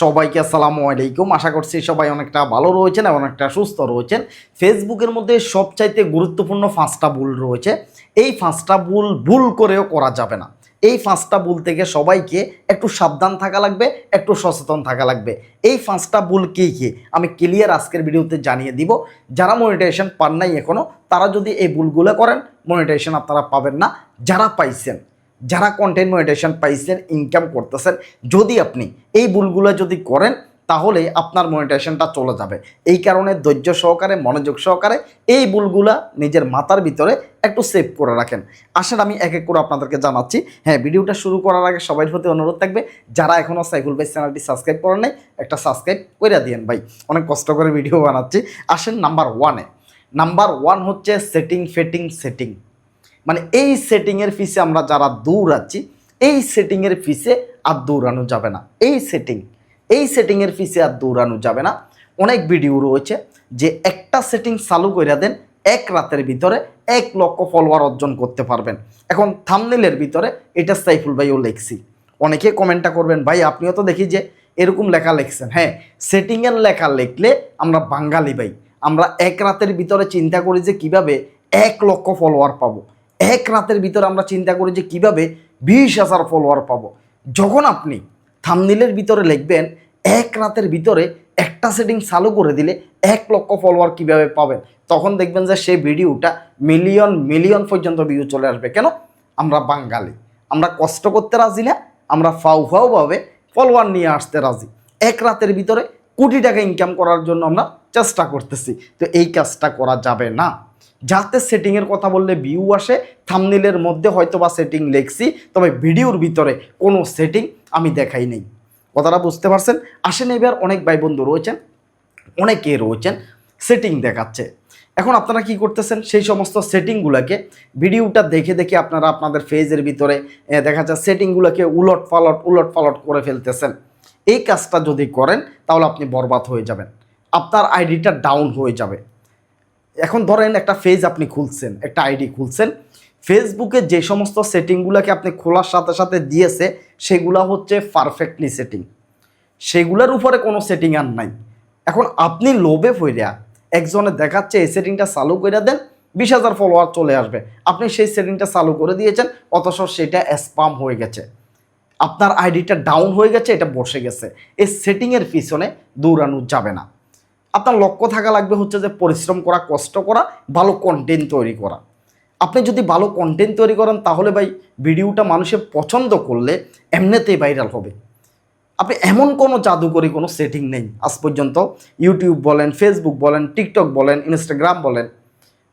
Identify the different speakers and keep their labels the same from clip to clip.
Speaker 1: সবাইকে আসসালামু আলাইকুম। আশা করছি সবাই অনেকটা ভালো রয়েছেন এবং অনেকটা সুস্থ রয়েছেন। ফেসবুকের মধ্যে সবচাইতে গুরুত্বপূর্ণ পাঁচটা ভুল রয়েছে। এই পাঁচটা ভুল ভুল করেও করা যাবে না। এই পাঁচটা ভুল থেকে সবাইকে একটু সাবধান থাকা লাগবে, একটু সচেতন থাকা লাগবে। এই পাঁচটা ভুল কী কী? আমি ক্লিয়ার আজকের ভিডিওতে জানিয়ে দিব। যারা মনিটাইজেশন পান নাই এখনও তারা যদি এই ভুলগুলো করেন মনিটাইজেশন আপনারা পাবেন না। যারা পাইছেন যারা কন্টেন্ট মনিটাইজেশন পাইছেন ইনকাম করতেছেন, যদি আপনি এই ভুলগুলো যদি করেন, তাহলে আপনার মনিটাইজেশনটা চলে যাবে। এই কারণে ধৈর্য সহকারে, মনোযোগ সহকারে এই ভুলগুলা নিজের মাথার ভিতরে একটু সেভ করে রাখেন। আসেন, আমি এক এক করে আপনাদেরকে জানাচ্ছি। হ্যাঁ ভিডিওটা শুরু করার আগে সবাই প্রতি অনুরোধ থাকবে, যারা এখনও সাইফুল ভাই চ্যানেলটি সাবস্ক্রাইব করেন নাই, একটা সাবস্ক্রাইব করে দিয়েন ভাই। অনেক কষ্ট করে ভিডিও বানাচ্ছি। আসেন, নাম্বার ওয়ানে নাম্বার ওয়ান হচ্ছে সেটিং ফেটিং সেটিং মানে এই সেটিংয়ের ফিসে আমরা যারা দৌড়াচ্ছি, এই সেটিংয়ের ফিসে আর দৌড়ানো যাবে না। এই সেটিং এই সেটিংয়ের ফিসে আর দৌড়ানো যাবে না। অনেক ভিডিও রয়েছে যে একটা সেটিং চালু করে দেন, এক রাতের ভিতরে এক লক্ষ ফলোয়ার অর্জন করতে পারবেন। এখন থামনেলের ভিতরে এটা সাইফুল ভাইও লেখছি। অনেকে কমেন্টটা করবেন, ভাই, আপনিও তো দেখি যে এরকম লেখা লিখছেন। হ্যাঁ সেটিংয়ের লেখা লিখলে আমরা বাঙালি ভাই, আমরা এক রাতের ভিতরে চিন্তা করি যে কীভাবে এক লক্ষ ফলোয়ার পাবো। এক রাতের ভিতরে আমরা চিন্তা করি যে কীভাবে বিশ হাজার ফলোয়ার পাবো। যখন আপনি থামনিলের ভিতরে লিখবেন, এক রাতের ভিতরে একটা সেটিং চালু করে দিলে এক লক্ষ ফলোয়ার কীভাবে পাবেন, তখন দেখবেন যে সেই ভিডিওটা মিলিয়ন মিলিয়ন পর্যন্ত ভিউ চলে আসবে। কেন? আমরা বাঙালি। আমরা কষ্ট করতে রাজি না, আমরা ফাউ ফাউভাবে ফলোয়ার নিয়ে আসতে রাজি। এক রাতের ভিতরে কোটি টাকা ইনকাম করার জন্য আমরা চেষ্টা করতেছি। তো এই কাজটা করা যাবে না। যাতে সেটিংয়ের কথা বললে ভিউ আসে থামনিলের মধ্যে হয়তো বা সেটিং লেখছি, তবে ভিডিওর ভিতরে কোনো সেটিং আমি দেখাই নেই। কথাটা বুঝতে পারছেন? আসেন এবার অনেক ভাই বন্ধু রয়েছেন অনেকে রয়েছেন সেটিং দেখাচ্ছে। এখন আপনারা কি করতেছেন? সেই সমস্ত সেটিংগুলোকে ভিডিওটা দেখে দেখে আপনারা আপনাদের ফেজের ভিতরে দেখা যায় সেটিংগুলোকে উলট পালট উলট পালট করে ফেলতেছেন। এই কাজটা যদি করেন, তাহলে আপনি বরবাদ হয়ে যাবেন। আপনার আইডিটা ডাউন হয়ে যাবে। এখন ধরেন একটা ফেজ আপনি খুলছেন, একটা আইডি খুলছেন ফেসবুকে যে সমস্ত সেটিংগুলোকে আপনি খোলার সাথে সাথে দিয়েছে, সেগুলা হচ্ছে পারফেক্টলি সেটিং সেগুলোর উপরে কোনো সেটিং আর নাই। এখন আপনি লোভে ফইরা একজনে দেখাচ্ছে এই সেটিংটা চালু করে দেন, বিশ হাজার ফলোয়ার চলে আসবে। আপনি সেই সেটিংটা চালু করে দিয়েছেন, অথচ সেটা স্পাম হয়ে গেছে। আপনার আইডিটা ডাউন হয়ে গেছে, এটা বসে গেছে। এই সেটিংয়ের পিছনে দৌড়ানো যাবে না। আপনার লক্ষ্য থাকা লাগবে হচ্ছে যে পরিশ্রম করা, কষ্ট করা, ভালো কন্টেন্ট তৈরি করা। আপনি যদি ভালো কন্টেন্ট তৈরি করেন, তাহলে ভাই ভিডিওটা মানুষের পছন্দ করলে এমনিতেই ভাইরাল হবে। আপনি এমন কোনো জাদুকরি, কোনো সেটিং নেই। আজ পর্যন্ত ইউটিউব বলেন ফেসবুক বলেন টিকটক বলেন ইনস্টাগ্রাম বলেন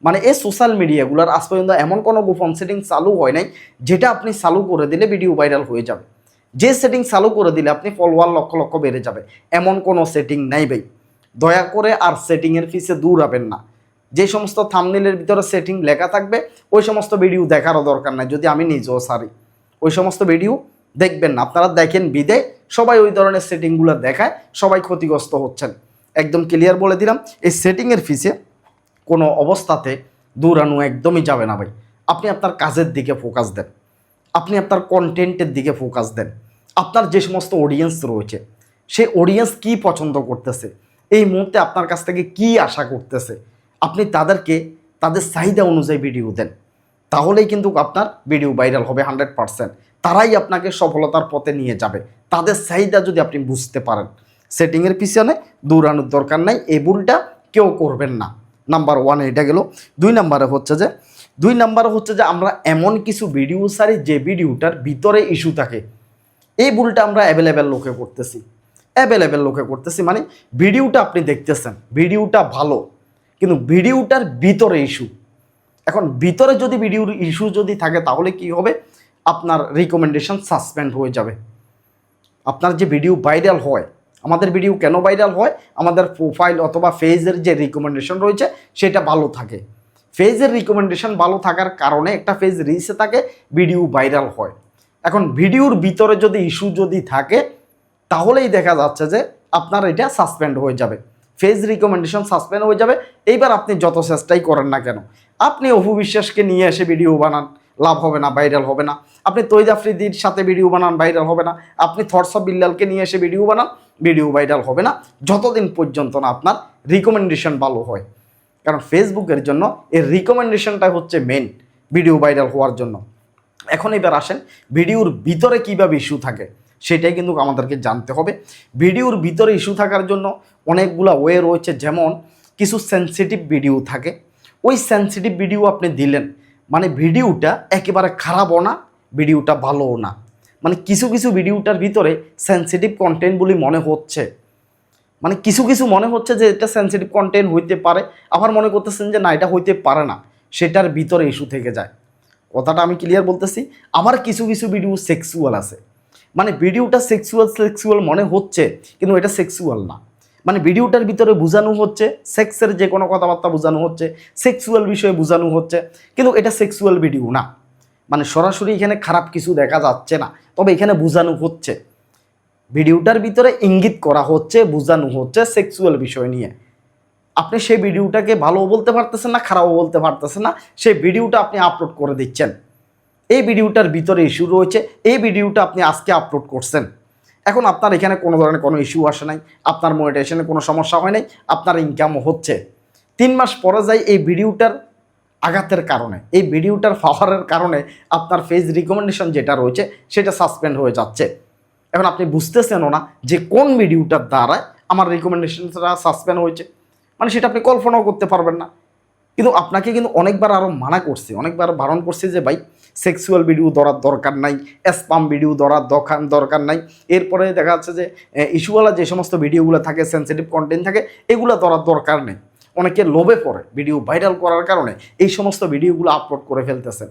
Speaker 1: মানে এই সোশ্যাল মিডিয়াগুলোর আজ পর্যন্ত এমন কোনো গোপন সেটিং চালু হয় নাই, যেটা আপনি চালু করে দিলে ভিডিও ভাইরাল হয়ে যাবে। যে সেটিং চালু করে দিলে আপনি ফলোয়ার লক্ষ লক্ষ বেড়ে যাবে। এমন কোনো সেটিং নাই ভাই। দয়া করে আর সেটিংয়ের ফিসে দৌড়াবেন না। যে সমস্ত থামনেলের ভিতরে সেটিং লেখা থাকবে, ওই সমস্ত ভিডিও দেখারও দরকার নাই, যদি আমি নিজেও সারি। ওই সমস্ত ভিডিও দেখবেন না। আপনারা দেখেন বিদে, সবাই ওই ধরনের সেটিংগুলো দেখায়, সবাই ক্ষতিগ্রস্ত হচ্ছেন। একদম ক্লিয়ার বলে দিলাম, এই সেটিংয়ের ফিসে কোনো অবস্থাতে দৌড়ানো একদমই যাবে না ভাই। আপনি আপনার কাজের দিকে ফোকাস দেন। আপনি আপনার কন্টেন্টের দিকে ফোকাস দেন। আপনার যে সমস্ত অডিয়েন্স রয়েছে সেই অডিয়েন্স কি পছন্দ করতেছে? এই মুহূর্তে আপনার কাছ থেকে কি আশা করতেছে? আপনি তাদেরকে, তাদের চাহিদা অনুযায়ী ভিডিও দেন। তাহলেই কিন্তু আপনার ভিডিও ভাইরাল হবে হান্ড্রেড পারসেন্ট তারাই আপনাকে সফলতার পথে নিয়ে যাবে। তাদের চাহিদা যদি আপনি বুঝতে পারেন। সেটিংয়ের পিছনে দৌড়ানোর দরকার নাই, এই ভুলটা কেউ করবেন না। নাম্বার ওয়ান এটা গেল। দুই নাম্বারে হচ্ছে যে, দুই নাম্বারে হচ্ছে যে আমরা এমন কিছু ভিডিও সারি যে ভিডিওটার ভিতরে ইস্যু থাকে। এই ভুলটা আমরা অ্যাভেলেবেল লোকে করতেছি। অ্যাভেলেবেল লোকে করতেছি। মানে ভিডিওটা আপনি দেখতেছেন, ভিডিওটা ভালো, কিন্তু ভিডিওটার ভিতরে ইস্যু এখন ভিতরে যদি ভিডিওর ইস্যু যদি থাকে, তাহলে কি হবে? আপনার রিকমেন্ডেশন সাসপেন্ড হয়ে যাবে। আপনার যে ভিডিও ভাইরাল হয়, আমাদের ভিডিও কেন ভাইরাল হয়? আমাদের প্রোফাইল অথবা ফেজের যে রিকমেন্ডেশন রয়েছে, সেটা ভালো থাকে। ফেজের রিকমেন্ডেশন ভালো থাকার কারণে একটা ফেজ রিচে থাকে ভিডিও ভাইরাল হয়। এখন ভিডিওর ভিতরে যদি ইস্যু যদি থাকে তাহলেই দেখা যাচ্ছে যে আপনার এটা সাসপেন্ড হয়ে যাবে। ফেজ রিকমেন্ডেশন সাসপেন্ড হয়ে যাবে। এইবার আপনি যত চেষ্টাই করেন না কেন, আপনি অপু বিশ্বাসকে নিয়ে এসে ভিডিও বানান, লাভ হবে না ভাইরাল হবে না। আপনি তৈদ আফ্রিদির সাথে ভিডিও বানান ভাইরাল হবে না। আপনি অফ বিল্লালকে নিয়ে এসে ভিডিও বানান ভিডিও ভাইরাল হবে না। যতদিন পর্যন্ত না আপনার রিকমেন্ডেশন ভালো হয়। কারণ ফেসবুকের জন্য এর রিকমেন্ডেশনটা হচ্ছে মেন ভিডিও ভাইরাল হওয়ার জন্য। এখন এবার আসেন ভিডিওর ভিতরে কীভাবে ইস্যু থাকে? সেটাই কিন্তু আমাদেরকে জানতে হবে। ভিডিওর ভিতরে ইস্যু থাকার জন্য অনেকগুলো ওয়ে রয়েছে, যেমন কিছু সেন্সিটিভ ভিডিও থাকে। ওই সেন্সিটিভ ভিডিও আপনি দিলেন মানে ভিডিওটা একেবারে খারাপও না, ভিডিওটা ভালোও না। মানে কিছু কিছু ভিডিওটার ভিতরে সেন্সিটিভ কন্টেন্ট বলে মনে হচ্ছে। মানে কিছু কিছু মনে হচ্ছে যে এটা সেন্সিটিভ কন্টেন্ট হইতে পারে, আবার মনে করতেছেন যে না, এটা হইতে পারে না, সেটার ভিতরে ইস্যু থেকে যায়। কথাটা আমি ক্লিয়ার বলতেছি, আবার কিছু কিছু ভিডিও সেক্সুয়াল আছে। মানে ভিডিওটা সেক্সুয়াল সেক্সুয়াল মনে হচ্ছে, কিন্তু এটা সেক্সুয়াল না। মানে ভিডিওটার ভিতরে বোঝানো হচ্ছে সেক্সের যে কোনো কথাবার্তা বোঝানো হচ্ছে সেক্সুয়াল বিষয়ে বোঝানো হচ্ছে, কিন্তু এটা সেক্সুয়াল ভিডিও না। মানে সরাসরি এখানে খারাপ কিছু দেখা যাচ্ছে না, তবে এখানে বোঝানো হচ্ছে। ভিডিওটার ভিতরে ইঙ্গিত করা হচ্ছে, বোঝানো হচ্ছে সেক্সুয়াল বিষয় নিয়ে। আপনি সেই ভিডিওটাকে ভালো বলতে পারতেছেন না, খারাপও বলতে পারতেছেন না, সেই ভিডিওটা আপনি আপলোড করে দিচ্ছেন। এই ভিডিওটার ভিতরে ইস্যু রয়েছে। এই ভিডিওটা আপনি আজকে আপলোড করছেন। এখন আপনার এখানে কোনো ধরনের কোনো ইস্যু আসে নাই। আপনার মনিটাইজেশনে কোনো সমস্যা হয় নাই। আপনার ইনকামও হচ্ছে। তিন মাস পরে যাই এই ভিডিওটার আঘাতের কারণে, এই ভিডিওটার পাওয়ারের কারণে আপনার ফেজ রিকমেন্ডেশন যেটা রয়েছে, সেটা সাসপেন্ড হয়ে যাচ্ছে। এখন আপনি বুঝতেছেনও না যে কোন ভিডিওটার দ্বারা আমার রিকমেন্ডেশনটা সাসপেন্ড হয়েছে। মানে সেটা আপনি কল্পনাও করতে পারবেন না। কিন্তু আপনাকে কিন্তু অনেকবার আরও মানা করছে, অনেকবার বারণ করছে যে ভাই সেক্সুয়াল ভিডিও ধরার দরকার নাই, স্পাম ভিডিও ধরার দরকার দরকার নাই। এরপরে দেখা যাচ্ছে যে ইস্যুওয়ালা যে সমস্ত ভিডিওগুলো থাকে সেন্সিটিভ কন্টেন্ট থাকে, এগুলো ধরার দরকার নেই। অনেকে লোভে পড়ে ভিডিও ভাইরাল করার কারণে এই সমস্ত ভিডিওগুলো আপলোড করে ফেলতেছেন।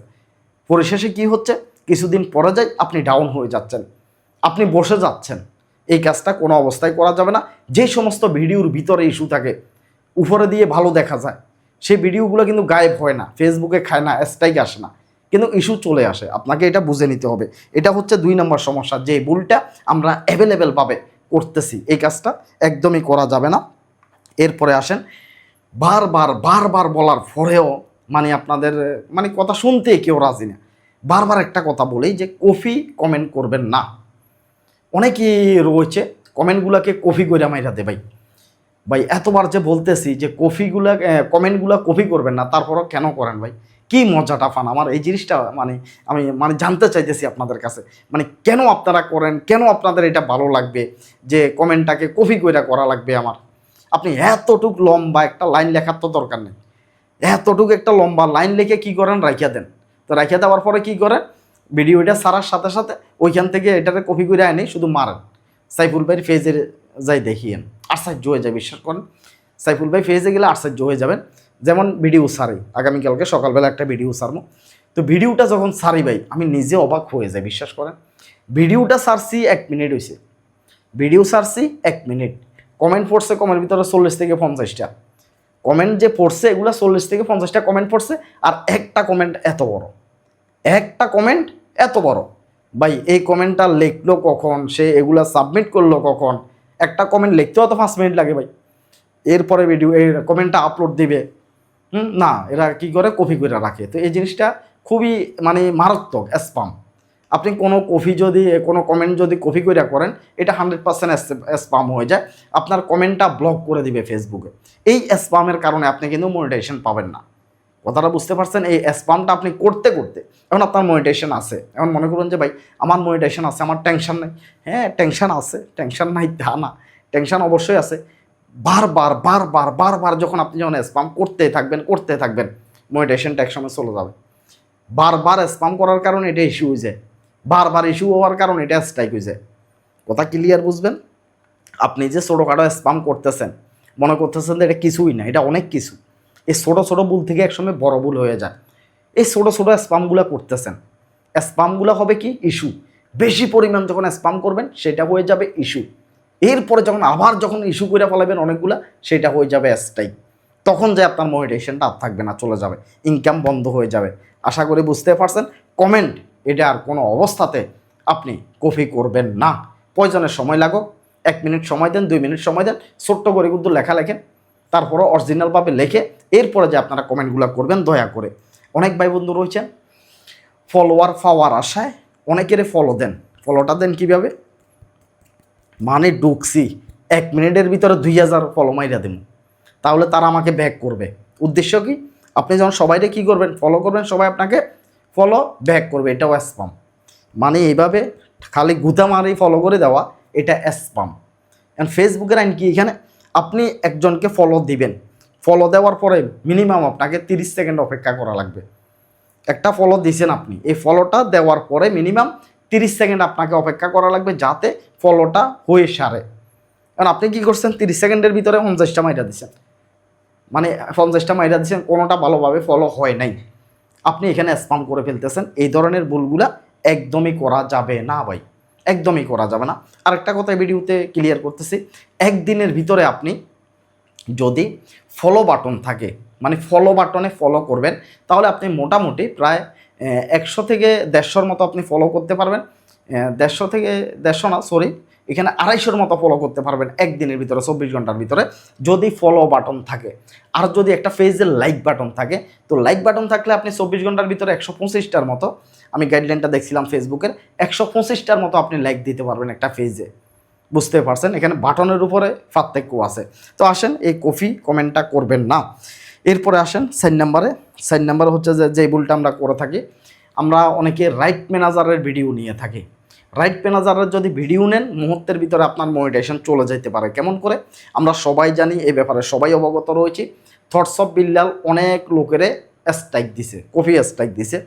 Speaker 1: পরিশেষে কি হচ্ছে? কিছুদিন পরে যাই আপনি ডাউন হয়ে যাচ্ছেন। আপনি বসে যাচ্ছেন। এই কাজটা কোনো অবস্থায় করা যাবে না। যে সমস্ত ভিডিওর ভিতরে ইস্যু থাকে, উপরে দিয়ে ভালো দেখা যায়। সেই ভিডিওগুলো কিন্তু গায়েব হয় না। ফেসবুকে খায় না স্ট্রাইক আসে না। কিন্তু ইস্যু চলে আসে। আপনাকে এটা বুঝে নিতে হবে। এটা হচ্ছে দুই নম্বর সমস্যা। যে ভুলটা আমরা অ্যাভেলেবেলভাবে করতেছি, এই কাজটা একদমই করা যাবে না। এরপরে আসেন, বারবার বারবার বলার পরেও মানে আপনাদের মানে কথা শুনতে কেউ রাজি না। বারবার একটা কথা বলেই যে, কফি কমেন্ট করবেন না। অনেকেই রয়েছে কমেন্টগুলোকে কফি করে মাইরা দে ভাই। ভাই, এতবার যে বলতেছি যে কফিগুলা কমেন্টগুলো কপি করবেন না, তারপরও কেন করেন ভাই? কি মজাটা পান আমার এই জিনিসটা মানে আমি মানে জানতে চাইতেছি আপনাদের কাছে। মানে কেন আপনারা করেন? কেন আপনাদের এটা ভালো লাগবে? যে কমেন্টটাকে কপি করে করা লাগবে আমার। আপনি এতটুক লম্বা একটা লাইন লেখার তো দরকার নেই। এতটুকু একটা লম্বা লাইন লিখে কি করেন? রাখিয়া দেন। তো রাখিয়া দেওয়ার পরে কি করেন? ভিডিওটা সারার সাথে সাথে ওইখান থেকে এটাকে কপি করে আনে শুধু মারেন। সাইফুল ভাইয়ের ফেজের যাই দেখিয়েন। আশ্চর্য হয়ে যায়, বিশ্বাস করেন। সাইফুল ভাই ফেজে গেলে আশ্চর্য হয়ে যাবেন। যেমন ভিডিও সারি, আগামীকালকে সকালবেলা একটা ভিডিও সারবো তো ভিডিওটা যখন সারি ভাই, আমি নিজে অবাক হয়ে যাই, বিশ্বাস করেন। ভিডিওটা সারছি এক মিনিট হয়েছে ভিডিও সারছি এক মিনিট কমেন্ট পড়ছে কমেন্ট ভিতরে চল্লিশ থেকে পঞ্চাশটা। কমেন্ট যে পড়ছে, এগুলো চল্লিশ থেকে পঞ্চাশটা কমেন্ট পড়ছে, আর একটা কমেন্ট এত বড়। একটা কমেন্ট এত বড়। ভাই, এই কমেন্টটা লিখলো কখন? সে এগুলা সাবমিট করল কখন? একটা কমেন্ট লিখতেও তো পাঁচ মিনিট লাগে ভাই। এরপরে ভিডিও এই কমেন্টটা আপলোড দিবে। না, এরা কি করে? কপি করে রাখে। তো এই জিনিসটা খুবই মানে মারাত্মক, স্পাম। আপনি কোনো কপি যদি, কোনো কমেন্ট যদি কপি করে করেন, এটা হান্ড্রেড পার্সেন্ট স্পাম হয়ে যায়। আপনার কমেন্টটা ব্লক করে দিবে ফেসবুকে এই স্পামের কারণে আপনি কিন্তু মনিটাইজেশন পাবেন না। কথাটা বুঝতে পারছেন? এই স্পামটা আপনি করতে করতে এখন আপনার মনিটাইজেশন আছে। এখন মনে করুন যে, ভাই, আমার মনিটাইজেশন আছে, আমার টেনশন নেই। হ্যাঁ টেনশন আছে টেনশন নাই তা না। টেনশন অবশ্যই আছে। বারবার বারবার বারবার যখন আপনি যখন স্পাম করতে থাকবেন করতে থাকবেন মনিটাইজেশনটা একসময় চলে যাবে। বারবার স্পাম করার কারণে এটা ইস্যু হয়ে যায়। বারবার ইস্যু হওয়ার কারণে এটা স্ট্রাইক হয়ে যায়। কথা ক্লিয়ার বুঝবেন? আপনি যে ছোটোখাটো স্পাম করতেছেন, মনে করতেছেন যে এটা কিছুই না, এটা অনেক কিছু। এই ছোটো ছোটো ভুল থেকে একসময় বড় ভুল হয়ে যায়। এই ছোটো ছোটো স্পামগুলো করতেছেন স্পামগুলো হবে কি? ইস্যু বেশি পরিমাণ যখন স্পাম করবেন, সেটা হয়ে যাবে ইস্যু এরপরে যখন আবার যখন ইস্যু করে ফেলাবেন অনেকগুলা, সেটা হয়ে যাবে স্ট্রাইক তখন যে আপনার মনিটেশনটা আর থাকবে না, চলে যাবে। ইনকাম বন্ধ হয়ে যাবে। আশা করি বুঝতে পারছেন। কমেন্ট এটা আর কোনো অবস্থাতে আপনি কপি করবেন না। প্রয়োজনের সময় লাগো। এক মিনিট সময় দেন, দুই মিনিট সময় দেন, ছোট্ট করে কিন্তু লেখা লেখেন। তারপরও অরিজিনালভাবে লেখে। এরপরে যে আপনারা কমেন্টগুলো করবেন, দয়া করে। অনেক ভাই বন্ধু রয়েছেন। ফলোয়ার পাওয়ার আশায় অনেকেরে ফলো দেন। ফলোটা দেন কীভাবে? মানে ঢুকছি। এক মিনিটের ভিতরে দুই হাজার ফলো মাইরা দেব তাহলে তারা আমাকে ব্যাক করবে। উদ্দেশ্য কি? আপনি যখন সবাইকে কী করবেন? ফলো করবেন, সবাই আপনাকে ফলো ব্যাক করবে। এটাও স্পাম মানে এইভাবে খালি গুতা মারি ফলো করে দেওয়া, এটা স্পাম এখন ফেসবুকের আইন কি? এখানে আপনি একজনকে ফলো দিবেন। ফলো দেওয়ার পরে মিনিমাম আপনাকে তিরিশ সেকেন্ড অপেক্ষা করা লাগবে। একটা ফলো দিয়েছেন আপনি। এই ফলোটা দেওয়ার পরে মিনিমাম তিরিশ সেকেন্ড আপনাকে অপেক্ষা করা লাগবে যাতে ফলোটা হয়ে সারে। কারণ আপনি কি করছেন? তিরিশ সেকেন্ডের ভিতরে পঞ্চাশটা মাইরা দিচ্ছেন মানে পঞ্চাশটা মাইরা দিচ্ছেন কোনোটা ভালোভাবে ফলো হয় নাই। আপনি এখানে স্পাম করে ফেলতেছেন। এই ধরনের ভুলগুলা একদমই করা যাবে না ভাই। একদমই করা যাবে না। আরেকটা কথা ভিডিওতে ক্লিয়ার করতেছি। একদিনের ভিতরে আপনি যদি ফলো বাটন থাকে মানে ফলো বাটনে ফলো করবেন, তাহলে আপনি মোটামুটি প্রায় একশো থেকে দেড়শোর মতো আপনি ফলো করতে পারবেন। দেড়শো থেকে দেড়শো না সরি এখানে আড়াইশোর মতো ফলো করতে পারবেন একদিনের ভিতরে, চব্বিশ ঘণ্টার ভিতরে, যদি ফলো বাটন থাকে। আর যদি একটা পেজের লাইক বাটন থাকে, তো লাইক বাটন থাকলে আপনি চব্বিশ ঘণ্টার ভিতরে একশো পঁচিশটার মতো, আমি গাইডলাইনটা দেখছিলাম ফেসবুকের একশো পঁচিশটার মতো আপনি লাইক দিতে পারবেন একটা পেজে বুঝতে পারছেন? এখানে বাটনের উপরে পার্থক্য আছে। তো আসেন, এই কফি কমেন্টটা করবেন না। এরপরে আসেন সাইন নাম্বারে সাইন নাম্বার হচ্ছে যে যে ভুলটা আমরা করে থাকি, আমরা অনেকে রাইট ম্যানেজারের ভিডিও নিয়ে থাকি। রাইট ম্যানেজারের যদি ভিডিও নেন, মুহূর্তের ভিতরে আপনার মনিটেশন চলে যেতে পারে। কেমন করে? আমরা সবাই জানি এই ব্যাপারে সবাই অবগত রয়েছি। থটস অফ বিল্লাল অনেক লোকেরে স্ট্রাইক দিছে কফি স্ট্রাইক দিছে।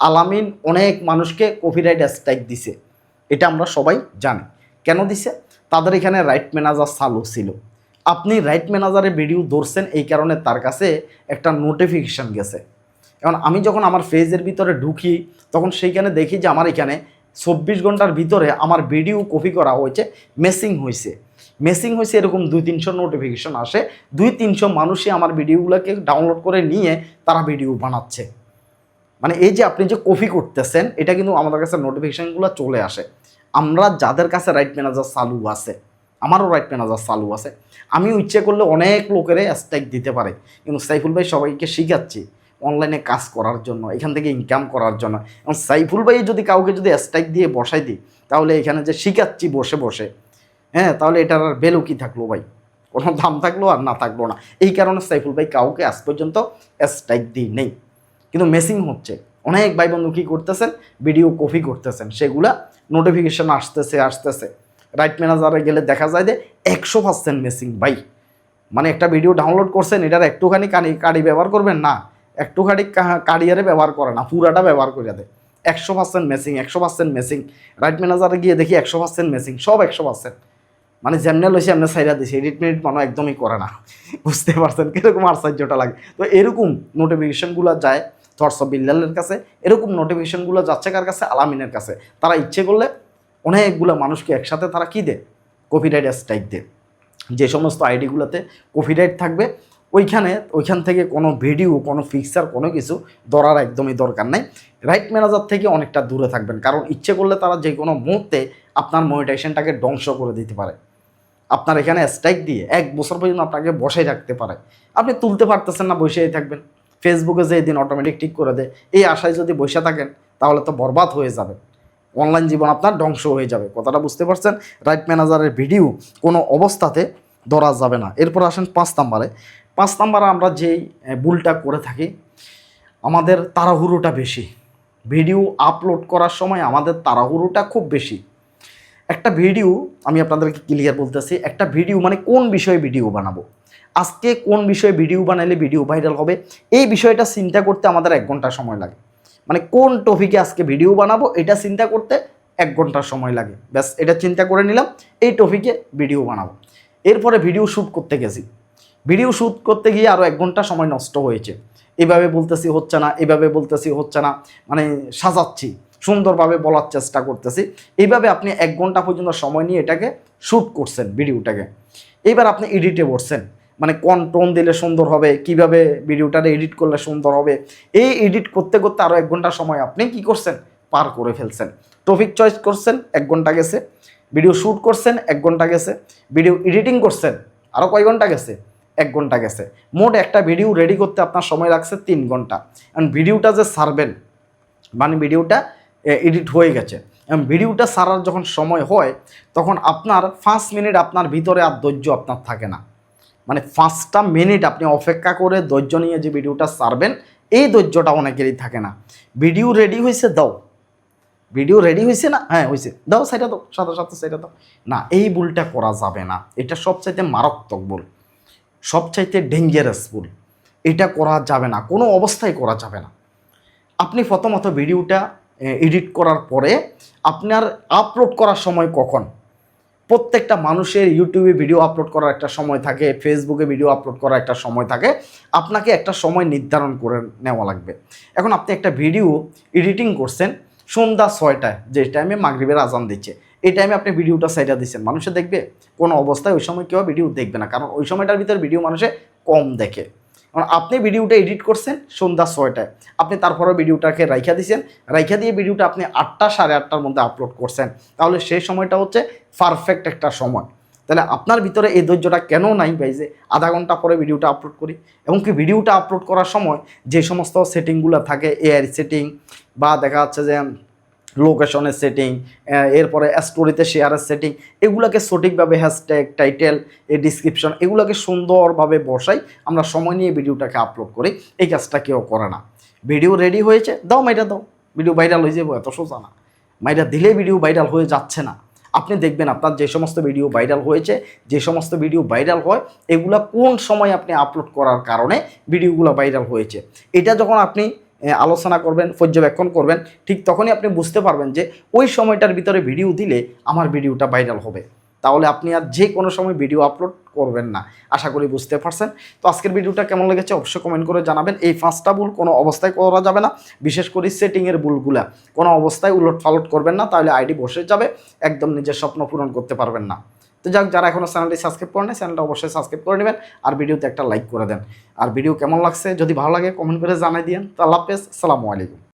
Speaker 1: আলামিন অনেক মানুষকে কপিরাইট স্ট্রাইক দিছে। এটা আমরা সবাই জানি। কেন দিছে? তাদের এখানে রাইট ম্যানেজার চালু ছিল। আপনি রাইট ম্যানেজারে ভিডিও ধরছেন, এই কারণে তার কাছে একটা নোটিফিকেশান গেছে। এখন আমি যখন আমার ফেজের ভিতরে ঢুকি, তখন সেইখানে দেখি যে আমার এখানে চব্বিশ ঘণ্টার ভিতরে আমার ভিডিও কপি করা হয়েছে মেসিং হয়েছে। মেসিং হয়েছে এরকম দুই, তিনশো নোটিফিকেশন আসে। দুই, তিনশো মানুষই আমার ভিডিওগুলোকে ডাউনলোড করে নিয়ে তারা ভিডিও বানাচ্ছে। মানে এই যে আপনি যে কপি করতেছেন, এটা কিন্তু আমাদের কাছে নোটিফিকেশানগুলো চলে আসে। আমরা যাদের কাছে রাইট ম্যানেজার চালু আছে, আমারও রাইট ম্যানেজার চালু আছে, আমি ইচ্ছে করলে অনেক লোকেরে স্ট্রাইক দিতে পারে। কিন্তু সাইফুল ভাই সবাইকে শিখাচ্ছি অনলাইনে কাজ করার জন্য, এখান থেকে ইনকাম করার জন্য। এবং সাইফুল ভাই যদি কাউকে যদি স্ট্রাইক দিয়ে বসাই দিই, তাহলে এখানে যে শিখাচ্ছি বসে বসে হ্যাঁ তাহলে এটার আর ভ্যালু কী থাকল ভাই? কোনো দাম থাকল আর না থাকল না। এই কারণে সাইফুল ভাই কাউকে আজ পর্যন্ত স্ট্রাইক দিই নেই। কিন্তু মেসিং হচ্ছে। অনেক ভাই বন্ধু কী করতেছেন? ভিডিও কপি করতেছেন। সেগুলা নোটিফিকেশন আসতেছে আসতেছে। রাইট ম্যানেজারে গেলে দেখা যায় যে একশো পার্সেন্ট মেসিং ভাই। মানে একটা ভিডিও ডাউনলোড করছেন, এটার একটুখানি কানি কাড়ি ব্যবহার করবেন, না। একটুখানি কা- কাড়িয়ারে ব্যবহার করে না, পুরাটা ব্যবহার করে দেয়। একশো পার্সেন্ট মেসিং একশো পার্সেন্ট মেসিং রাইট ম্যানেজারে গিয়ে দেখি একশো পার্সেন্ট মেসিং সব একশো পার্সেন্ট মানে যেমনে লইছে এমনি সাইডা দিছে এডিট মিনিট মানুষ একদমই করে না। বুঝতে পারছেন কীরকম আশ্চর্যটা লাগে। তো এরকম নোটিফিকেশনগুলো যায় থটস অফ বিল্লালের কাছে, এরকম নোটিফিকেশনগুলো যাচ্ছে কার কাছে? আলামিনের কাছে। তারা ইচ্ছে করলে অনেকগুলো মানুষকে একসাথে তারা কী দেয়? কপিরাইট স্ট্রাইক দেয়। যে সমস্ত আইডিগুলোতে কপিরাইট থাকবে ওইখানে, ওইখান থেকে কোনো ভিডিও কোনো ফিক্সার কোনো কিছু ধরার একদমই দরকার নাই। রাইট ম্যানেজার থেকে অনেকটা দূরে থাকবেন, কারণ ইচ্ছে করলে তারা যে কোনো মুহূর্তে আপনার মনিটাইজেশনটাকে ধ্বংস করে দিতে পারে। আপনার এখানে স্ট্রাইক দিয়ে এক বছর পর্যন্ত আপনাকে বসাই রাখতে পারে। আপনি তুলতে পারতেছেন না, বসেই থাকবেন। ফেসবুকে যে দিন অটোমেটিক ঠিক করে দেয়, এই আশায় যদি বসে থাকেন, তাহলে তো বরবাদ হয়ে যাবে। অনলাইন জীবন আপনার ধ্বংস হয়ে যাবে, কথাটা বুঝতে পারছেন? রাইট ম্যানেজারের ভিডিও কোনো অবস্থাতে ধরা যাবে না। এরপর আসেন পাঁচ নাম্বারে। পাঁচ নাম্বারে আমরা যেই ভুলটা করে থাকি, আমাদের তাড়াহুড়োটা বেশি। ভিডিও আপলোড করার সময় আমাদের তাড়াহুড়োটা খুব বেশি। একটা ভিডিও, আমি আপনাদেরকে ক্লিয়ার বলতেছি, একটা ভিডিও মানে কোন বিষয়ে ভিডিও বানাবো? আজকে কোন বিষয়ে ভিডিও বানালে ভিডিও ভাইরাল হবে? এই বিষয়টা চিন্তা করতে আমাদের এক ঘণ্টা সময় লাগে। মানে কোন টপিকে আজকে ভিডিও বানাবো, এটা চিন্তা করতে এক ঘণ্টা সময় লাগে। ব্যাস, এটা চিন্তা করে নিলাম, এই টপিকে ভিডিও বানাবো। এরপরে ভিডিও শ্যুট করতে গেছি। ভিডিও শ্যুট করতে গিয়ে আরও এক ঘণ্টা সময় নষ্ট হয়েছে। এভাবে বলতেছি হচ্ছে না, এভাবে বলতেছি হচ্ছে না মানে সাজাচ্ছি, সুন্দরভাবে বলার চেষ্টা করতেছি। এইভাবে আপনি এক ঘণ্টা পর্যন্ত সময় নিয়ে এটাকে শ্যুট করছেন ভিডিওটাকে। এইবার আপনি এডিটে বসছেন মানে কোন টোন দিলে সুন্দর হবে, কীভাবে ভিডিওটাকে এডিট করলে সুন্দর হবে। এই এডিট করতে করতে আরও এক ঘণ্টা সময় আপনি কি করছেন? পার করে ফেলছেন। টপিক চয়েস করছেন, এক ঘণ্টা গেছে। ভিডিও শ্যুট করছেন, এক ঘণ্টা গেছে। ভিডিও এডিটিং করছেন আরও কয় ঘণ্টা গেছে? এক ঘণ্টা গেছে। মোট একটা ভিডিও রেডি করতে আপনার সময় লাগছে তিন ঘণ্টা। কারণ ভিডিওটা যে সারবেন মানে ভিডিওটা এডিট হয়ে গেছে। এবং ভিডিওটা সারার যখন সময় হয়, তখন আপনার পাঁচ মিনিট আপনার ভিতরে আর ধৈর্য আপনার থাকে না। মানে পাঁচটা মিনিট আপনি অপেক্ষা করে ধৈর্য নিয়ে যে ভিডিওটা সারবেন, এই ধৈর্যটা অনেকেরই থাকে না। ভিডিও রেডি হয়েছে, দাও। ভিডিও রেডি হয়েছে না? হ্যাঁ হয়েছে। দাও সেটা দাও সাথে সাথে সেটা দাও। না, এই ভুলটা করা যাবে না। এটা সবচাইতে মারাত্মক ভুল। সবচাইতে ডেঞ্জারাস ভুল। এটা করা যাবে না, কোনো অবস্থায় করা যাবে না। আপনি প্রথমত ভিডিওটা এডিট করার পরে আপনার আপলোড করার সময় কখন? প্রত্যেকটা মানুষের ইউটিউবে ভিডিও আপলোড করার একটা সময় থাকে ফেসবুকে ভিডিও আপলোড করার একটা সময় থাকে। আপনাকে একটা সময় নির্ধারণ করে নেওয়া লাগবে। এখন আপনি একটা ভিডিও এডিটিং করছেন সন্ধ্যা ছয়টায়, যে টাইমে মাগরিবের আজান দিচ্ছে। এই টাইমে আপনি ভিডিওটা সাইডা দিচ্ছেন মানুষে দেখবে কোনো অবস্থায় ওই সময় কেউ ভিডিও দেখবে না। কারণ ওই সময়টার ভিতরে ভিডিও মানুষে কম দেখে। কারণ আপনি ভিডিওটা এডিট করছেন সন্ধ্যা ছয়টায়। আপনি তারপরে ভিডিওটাকে রাইখা দিয়েছেন রাইখা দিয়ে ভিডিওটা আপনি আটটা, সাড়ে আটটার মধ্যে আপলোড করছেন। তাহলে সেই সময়টা হচ্ছে পারফেক্ট একটা সময়। তাহলে আপনার ভিতরে এই ধৈর্যটা কেন নাই ভাই যে আধা ঘণ্টা পরে ভিডিওটা আপলোড করি? এবং কি ভিডিওটা আপলোড করার সময় যে সমস্ত সেটিংগুলো থাকে এআই সেটিং বা দেখা যাচ্ছে যে লোকেশনের সেটিং এরপরে স্টোরিতে শেয়ারের সেটিং এগুলোকে সঠিকভাবে হ্যাশট্যাগ টাইটেল এই ডিসক্রিপশন এগুলোকে সুন্দরভাবে বসাই আমরা সময় নিয়ে ভিডিওটাকে আপলোড করি এই কাজটা কেউ করে না। ভিডিও রেডি হয়েছে দাও মাইটা দাও ভিডিও ভাইরাল হয়ে যাব এত সোজা না। মাইটা দিলে ভিডিও ভাইরাল হয়ে যাচ্ছে না। আপনি দেখবেন আপনার যে সমস্ত ভিডিও ভাইরাল হয়েছে যে সমস্ত ভিডিও ভাইরাল হয় এগুলা কোন সময় আপনি আপলোড করার কারণে ভিডিওগুলো ভাইরাল হয়েছে। এটা যখন আপনি এ, আলোচনা করবেন, পর্যবেক্ষণ করবেন, ঠিক তখনই আপনি বুঝতে পারবেন যে ওই সময়টার ভিতরে ভিডিও দিলে আমার ভিডিওটা ভাইরাল হবে। তাহলে আপনি আর যে কোনো সময় ভিডিও আপলোড করবেন না, আশা করি বুঝতে পারছেন। তো আজকের ভিডিওটা কেমন লেগেছে অবশ্যই কমেন্ট করে জানাবেন। এই পাঁচটা ভুল কোনো অবস্থায় করা যাবে না, বিশেষ করে সেটিংয়ের ভুলগুলা। কোনো অবস্থায় উলট ফালট করবেন না, তাহলে আইডি বসে যাবে, একদম নিজের স্বপ্ন পূরণ করতে পারবেন না। তো যাক, যারা এখনও চ্যানেলটি সাবস্ক্রাইব করেন চ্যানেলটা অবশ্যই সাবস্ক্রাইব করে নেবেন আর ভিডিওতে একটা লাইক করে দেন। আর ভিডিও কেমন লাগছে, যদি ভালো লাগে কমেন্ট করে জানাই দিন তো আল্লাহ হাফেজ, আসসালামু আলাইকুম।